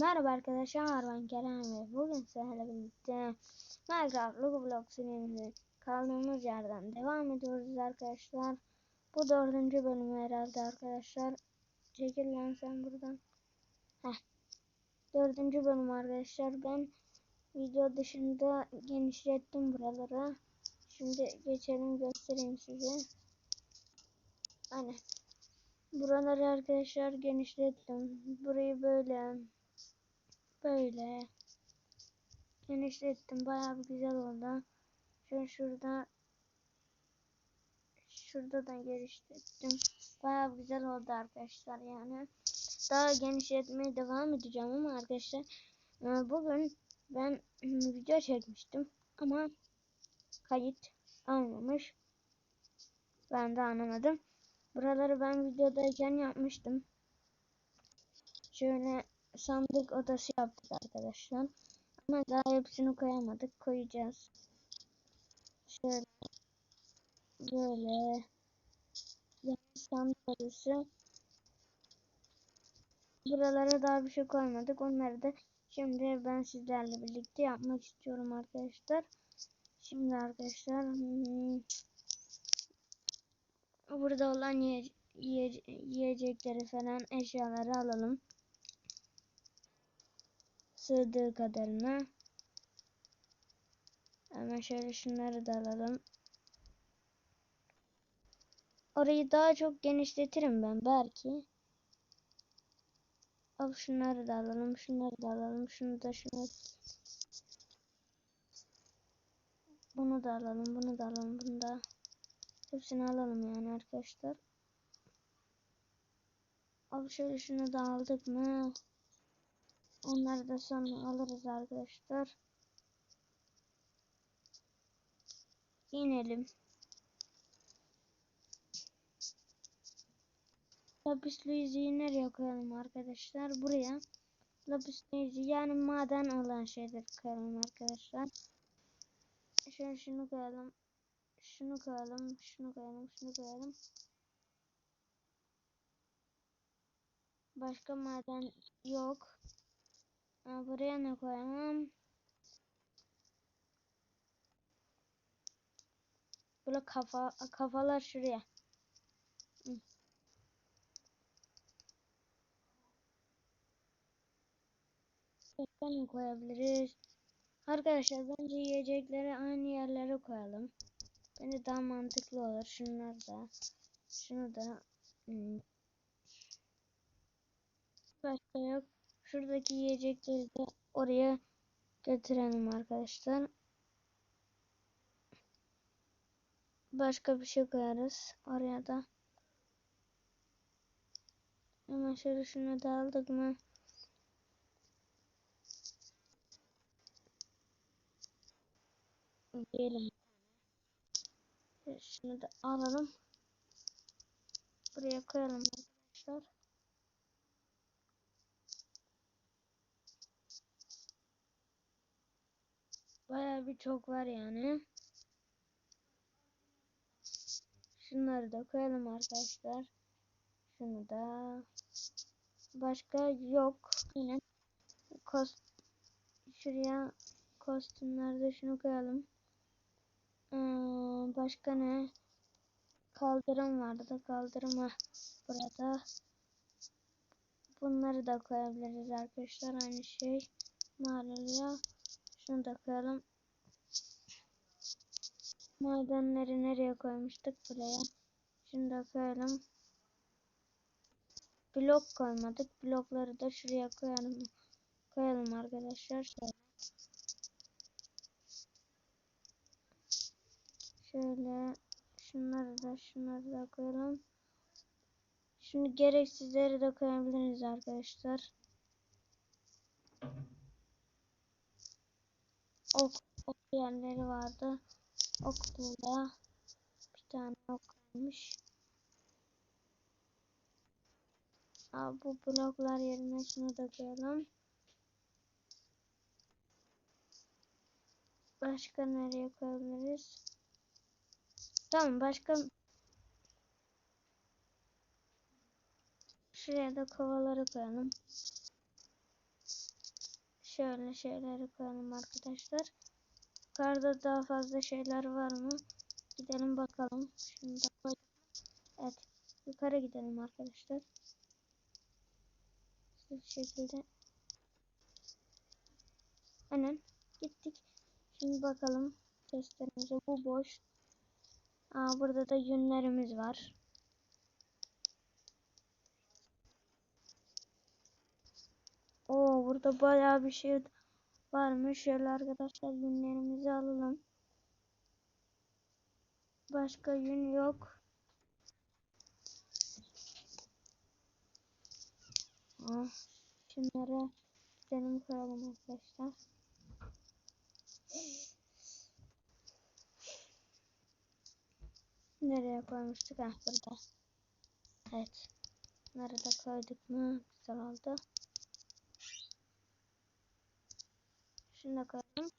Merhaba arkadaşlar ben Kerem ve bugün sizlerle birlikte Minecraft Lego Block serimizin kaldığımız yerden devam ediyoruz arkadaşlar. Bu dördüncü bölüm herhalde arkadaşlar. Çekil lan sen buradan. Heh. Dördüncü bölüm arkadaşlar. Ben video dışında genişlettim buraları. Şimdi geçelim göstereyim size. Hani buraları arkadaşlar genişlettim. Burayı böyle böyle genişlettim. Bayağı bir güzel oldu. Şöyle şurada şurada da genişlettim. Bayağı güzel oldu arkadaşlar yani. Daha genişletmeye devam edeceğim ama arkadaşlar e, bugün ben video çekmiştim ama kayıt almamış. Ben de anlamadım. Buraları ben videodayken yapmıştım. Şöyle sandık odası yaptık arkadaşlar. Ama daha hepsini koyamadık. Koyacağız. Şöyle böyle yani sandık odası. Buralara daha bir şey koymadık. Onları da şimdi ben sizlerle birlikte yapmak istiyorum arkadaşlar. Şimdi arkadaşlar hmm, burada olan yiye, yiye, yiyecekleri falan eşyaları alalım sığdığı kadarına. Hemen şöyle şunları da alalım. Orayı daha çok genişletirim ben belki. Al şunları da alalım, şunları da alalım, şunu da şunu. Bunu da alalım, bunu da alalım, bunu da. Hepsini alalım yani arkadaşlar. Al şöyle şunu da aldık mı? Onları da sonra alırız arkadaşlar. İnelim. Lapis Lazy'yi nereye koyalım arkadaşlar? Buraya. Lapis Lazy yani maden olan şeyler koyalım arkadaşlar. Şöyle şunu koyalım. Şunu koyalım. Şunu koyalım. Şunu koyalım. Başka maden yok. Buraya ne koyalım? Böyle kafa kafalar şuraya. Hı. Ne koyabiliriz? Arkadaşlar bence yiyecekleri aynı yerlere koyalım. Bence daha mantıklı olur. Şunlar da. Şunu da. Hmm. Başka yok. Şuradaki yiyecekleri de oraya götürelim arkadaşlar. Başka bir şey koyarız oraya da. Hemen şöyle şunu da aldık mı? Diyelim. Şunu da alalım. Buraya koyalım arkadaşlar. Baya bir çok var yani. Şunları da koyalım arkadaşlar. Şunu da. Başka yok. Yine kost şuraya kostümlerde şunu koyalım. Ee, başka ne? Kaldırım vardı da kaldırıma burada. Bunları da koyabiliriz arkadaşlar. Aynı şey. Mağaraya. Şunu da koyalım. Madenleri nereye koymuştuk? Buraya. Şunu da koyalım. Blok koymadık. Blokları da şuraya koyalım. Koyalım arkadaşlar. Şöyle. Şöyle. Şunları da şunları da koyalım. Şimdi gereksizleri de koyabiliriz arkadaşlar. Ok, ok yerleri vardı. Okla bir tane ok kalmış. Aa, bu bloklar yerine şunu da koyalım. Başka nereye koyabiliriz? Tamam başka şuraya da kovaları koyalım. Şöyle şeyleri koyalım arkadaşlar. Yukarıda daha fazla şeyler var mı? Gidelim bakalım. Şunu da koy. Evet. Yukarı gidelim arkadaşlar. Bu şekilde. Aynen. Gittik. Şimdi bakalım testlerimize. Bu boş. Aa, burada da yünlerimiz var. Burada bayağı bir şey varmış. Şöyle arkadaşlar yünlerimizi alalım. Başka yün yok. Ah, şunlara gidelim koyalım arkadaşlar. Nereye koymuştuk? Ah burada. Evet. Nerede koyduk mu? Güzel oldu. Şunu da koyalım.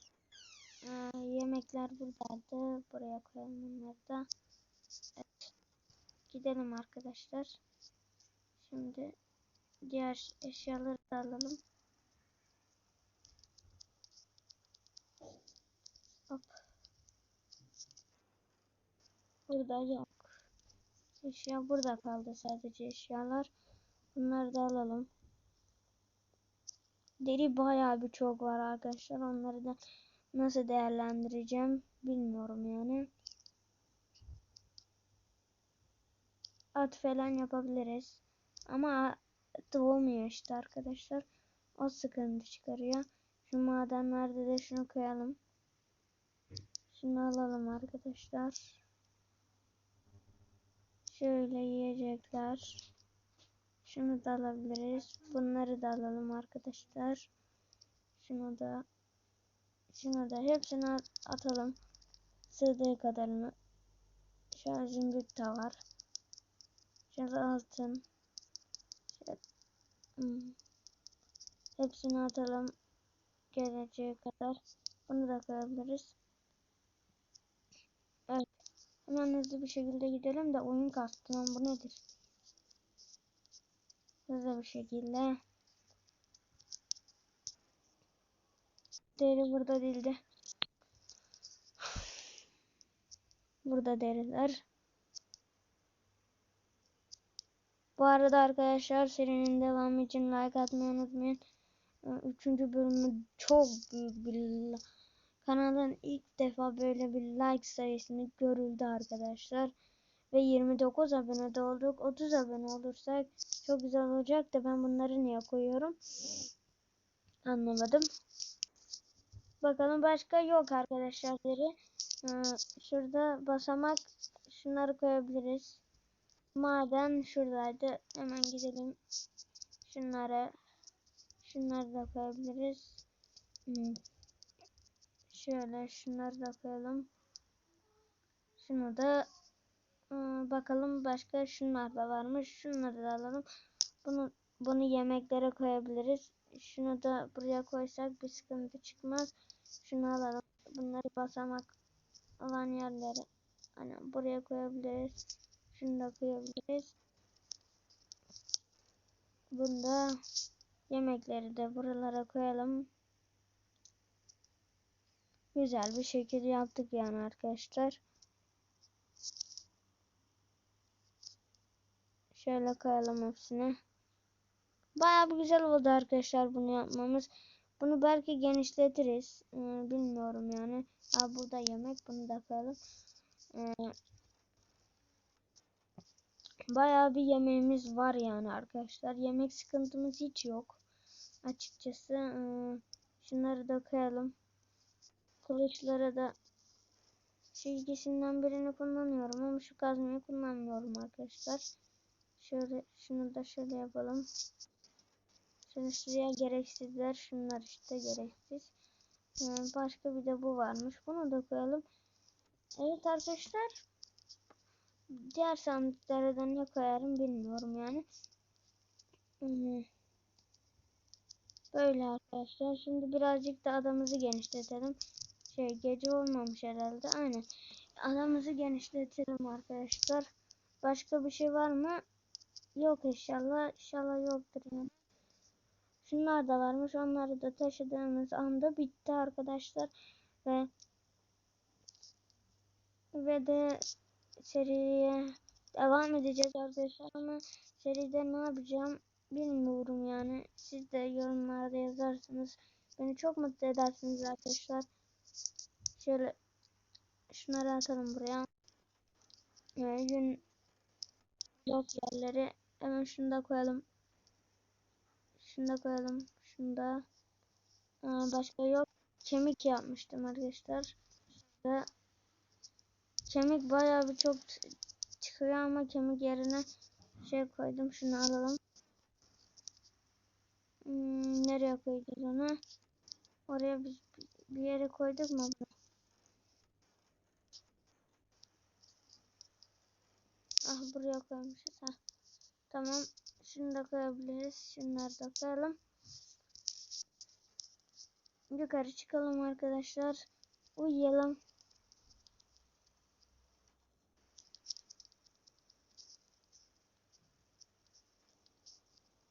Ee, yemekler buradaydı. Buraya koyalım bunları da. Evet. Gidelim arkadaşlar. Şimdi diğer eşyaları da alalım. Hop. Burada yok. Eşya burada kaldı sadece eşyalar. Bunları da alalım. Deri bayağı bir çok var arkadaşlar. Onları da nasıl değerlendireceğim bilmiyorum yani. At falan yapabiliriz. Ama at olmuyor işte arkadaşlar. O sıkıntı çıkarıyor. Şu madenlerde de şunu koyalım. Şunu alalım arkadaşlar. Şöyle yiyecekler. Şunu da alabiliriz. Bunları da alalım arkadaşlar. Şunu da şunu da hepsini atalım. Sığdığı kadarını. Şöyle zümrüt de var. Şöyle altın. Şöyle. Hmm. Hepsini atalım. Geleceğe kadar. Bunu da koyabiliriz. Evet. Hemen hızlı bir şekilde gidelim de oyun kastı bu nedir? Hızlı bir şekilde. Deri burada değildi. Burada deriler. Bu arada arkadaşlar serinin devamı için like atmayı unutmayın. Üçüncü bölümü çok büyük bir kanalın ilk defa böyle bir like sayısını görüldü arkadaşlar. Ve 29 abone de olduk. 30 abone olursak çok güzel olacak da ben bunları niye koyuyorum? Anlamadım. Bakalım başka yok arkadaşlar. Ee, şurada basamak şunları koyabiliriz. Maden şuradaydı. Hemen gidelim. Şunları şunları da koyabiliriz. Hmm. Şöyle şunları da koyalım. Şunu da bakalım başka şunlar da varmış. Şunları da alalım. Bunu bunu yemeklere koyabiliriz. Şunu da buraya koysak bir sıkıntı çıkmaz. Şunu alalım. Bunları basamak olan yerlere hani buraya koyabiliriz. Şunu da koyabiliriz. Bunda yemekleri de buralara koyalım. Güzel bir şekilde yaptık yani arkadaşlar. Şöyle koyalım hepsini. Bayağı bir güzel oldu arkadaşlar bunu yapmamız. Bunu belki genişletiriz. Ee, bilmiyorum yani. Aa, burada yemek bunu da koyalım. Ee, bayağı bir yemeğimiz var yani arkadaşlar. Yemek sıkıntımız hiç yok. Açıkçası ee, şunları da koyalım. Kılıçlara da şu birini kullanıyorum ama şu kazmayı kullanmıyorum arkadaşlar. Şöyle şunu da şöyle yapalım. Şöyle şuraya gereksizler. Şunlar işte gereksiz. Ee, başka bir de bu varmış. Bunu da koyalım. Evet arkadaşlar. Diğer sandıklara da ne koyarım bilmiyorum yani. Hmm. Böyle arkadaşlar. Şimdi birazcık da adamızı genişletelim. Şey gece olmamış herhalde. Aynen. Adamımızı genişletelim arkadaşlar. Başka bir şey var mı? Yok inşallah. İnşallah yoktur yani. Şunlar da varmış. Onları da taşıdığımız anda bitti arkadaşlar. Ve ve de seriye devam edeceğiz arkadaşlar ama seride ne yapacağım bilmiyorum yani. Siz de yorumlarda yazarsınız. Beni çok mutlu edersiniz arkadaşlar. Şöyle şunları atalım buraya. Yani gün yok yerleri hemen şunu da koyalım. Şunu da koyalım. Şunu da. Aa, başka yok. Kemik yapmıştım arkadaşlar. Ve kemik bayağı bir çok çıkıyor ama kemik yerine şey koydum. Şunu alalım. Hmm, nereye koyacağız onu? Oraya biz bir yere koyduk mu? bunu? Ah buraya koymuşuz. Ha. Tamam. Şunu da koyabiliriz. Şunları da koyalım. Yukarı çıkalım arkadaşlar. Uyuyalım.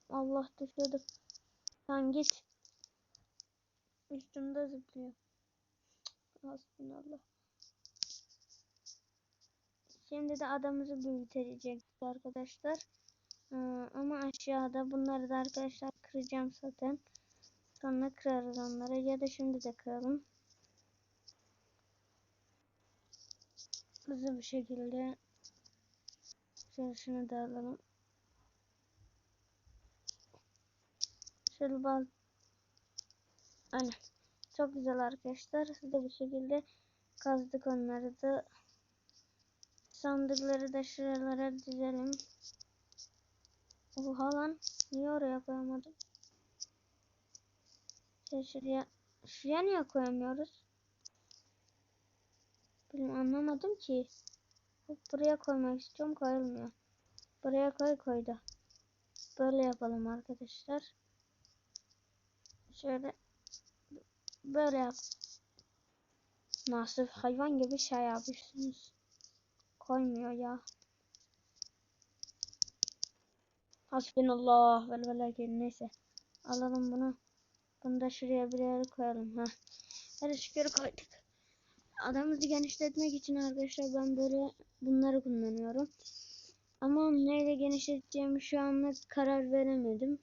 Allah düşürdüm. Sen git. Üstümde zıplıyor. Hasbunallah. Şimdi de adamızı büyütecek arkadaşlar. Ee, ama aşağıda bunları da arkadaşlar kıracağım zaten. Sonra kırarız onları ya da şimdi de kıralım. Hızlı bir şekilde şunu da alalım. Şöyle bal Aynen. Çok güzel arkadaşlar. Hızlı bir şekilde kazdık onları da. Sandıkları da şuralara dizelim. Oha lan. Niye oraya koyamadım? Şey şuraya. Şuraya niye koyamıyoruz? Bilmiyorum anlamadım ki. Buraya koymak istiyorum koyulmuyor. Buraya koy koydu. Böyle yapalım arkadaşlar. Şöyle böyle yap. Nasıl hayvan gibi şey yapıyorsunuz. Koymuyor ya. Hasbinallah vel velakin neyse. Alalım bunu. Bunu da şuraya bir yere koyalım. ha. Hadi şükür koyduk. Adamımızı genişletmek için arkadaşlar ben böyle bunları kullanıyorum. Ama neyle genişleteceğimi şu anlık karar veremedim.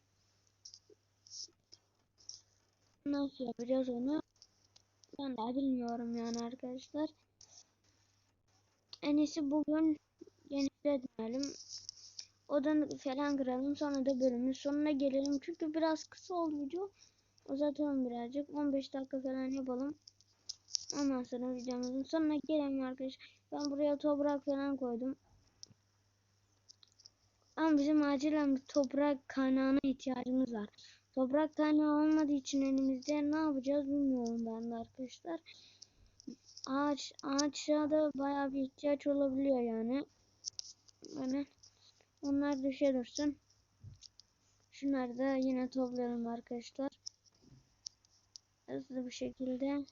Nasıl yapacağız onu? Ben daha bilmiyorum yani arkadaşlar. En bugün genişletmeyelim. Odanı falan kıralım. Sonra da bölümün sonuna gelelim. Çünkü biraz kısa oldu video. Uzatalım birazcık. 15 dakika falan yapalım. Ondan sonra videomuzun sonuna gelelim arkadaşlar. Ben buraya toprak falan koydum. Ama bizim acilen bir toprak kaynağına ihtiyacımız var. Toprak kaynağı olmadığı için elimizde ne yapacağız bilmiyorum ben de arkadaşlar. Ağaç, ağaçlara da bayağı bir ihtiyaç olabiliyor yani. Böyle. Onlar düşe dursun. Şunları da yine toplayalım arkadaşlar. Hızlı bir şekilde.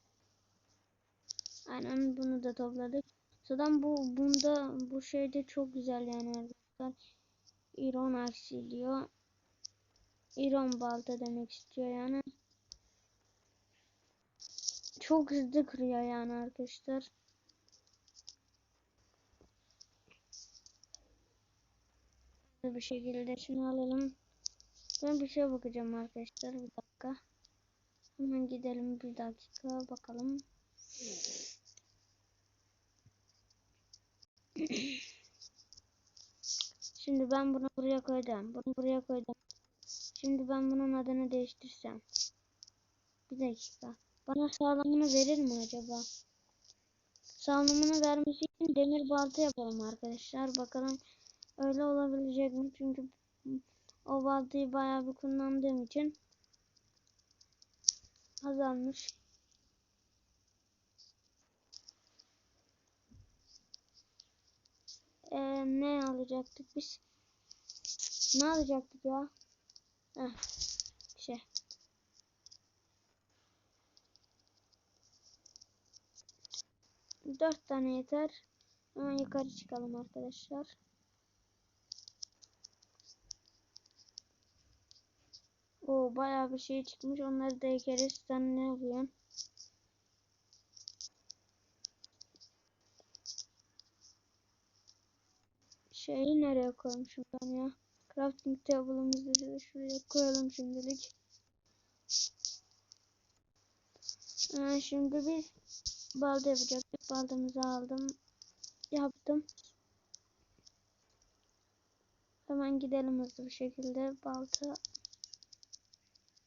Aynen bunu da topladık. Zaten bu bunda bu şeyde çok güzel yani arkadaşlar. İron aksi diyor. İron balta demek istiyor yani. Çok hızlı kırıyor yani arkadaşlar. Bir şekilde şunu alalım. Ben bir şey bakacağım arkadaşlar. Bir dakika. Hemen gidelim bir dakika bakalım. Şimdi ben bunu buraya koydum. Bunu buraya koydum. Şimdi ben bunun adını değiştirsem. Bir dakika. Bana sağlamını verir mi acaba? Sağlamını vermesi için demir balta yapalım arkadaşlar. Bakalım öyle olabilecek mi? Çünkü o baltayı bayağı bir kullandığım için azalmış. Ee, ne alacaktık biz? Ne alacaktık ya? Heh, 4 tane yeter. Hemen yukarı çıkalım arkadaşlar. O bayağı bir şey çıkmış. Onları da ekeriz. Sen ne yapıyorsun? Şeyi nereye koymuşum ben ya? Crafting table'ımızı da şuraya koyalım şimdilik. Ee, şimdi biz balda yapacaktık. Baldamızı aldım. Yaptım. Hemen gidelim hızlı bir şekilde. Balta.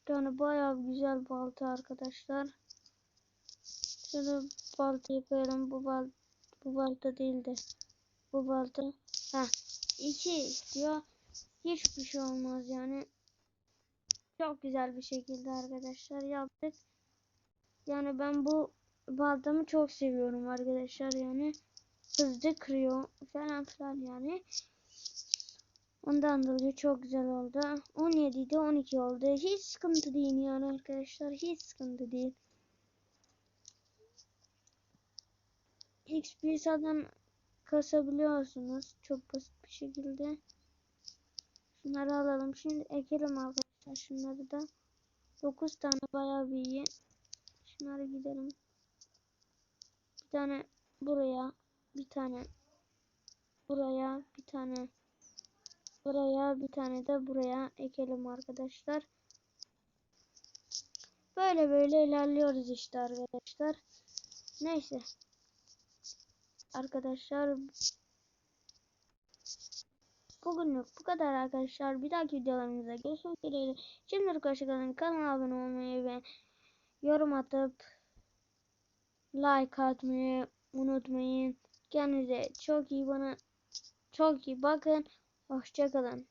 Yani bayağı güzel balta arkadaşlar. Şöyle baltayı koyalım. Bu bal bu balta değil de bu balta. Ha iki istiyor. Hiçbir şey olmaz yani. Çok güzel bir şekilde arkadaşlar yaptık. Yani ben bu baltamı çok seviyorum arkadaşlar yani. Hızlı kırıyor falan filan yani. Ondan dolayı çok güzel oldu. 17 idi 12 oldu. Hiç sıkıntı değil yani arkadaşlar. Hiç sıkıntı değil. XP zaten kasabiliyorsunuz. Çok basit bir şekilde. Şunları alalım. Şimdi ekelim arkadaşlar. Şunları da. 9 tane bayağı bir iyi. Şunları gidelim. Bir tane buraya. Bir tane buraya. Bir tane buraya. Bir tane de buraya ekelim arkadaşlar. Böyle böyle ilerliyoruz işte arkadaşlar. Neyse. Arkadaşlar Bugünlük bu kadar arkadaşlar. Bir dahaki videolarımızda görüşmek dileğiyle. Şimdilik hoşçakalın. Kanala abone olmayı ve yorum atıp like atmayı unutmayın. Kendinize çok iyi bana çok iyi bakın. Hoşçakalın.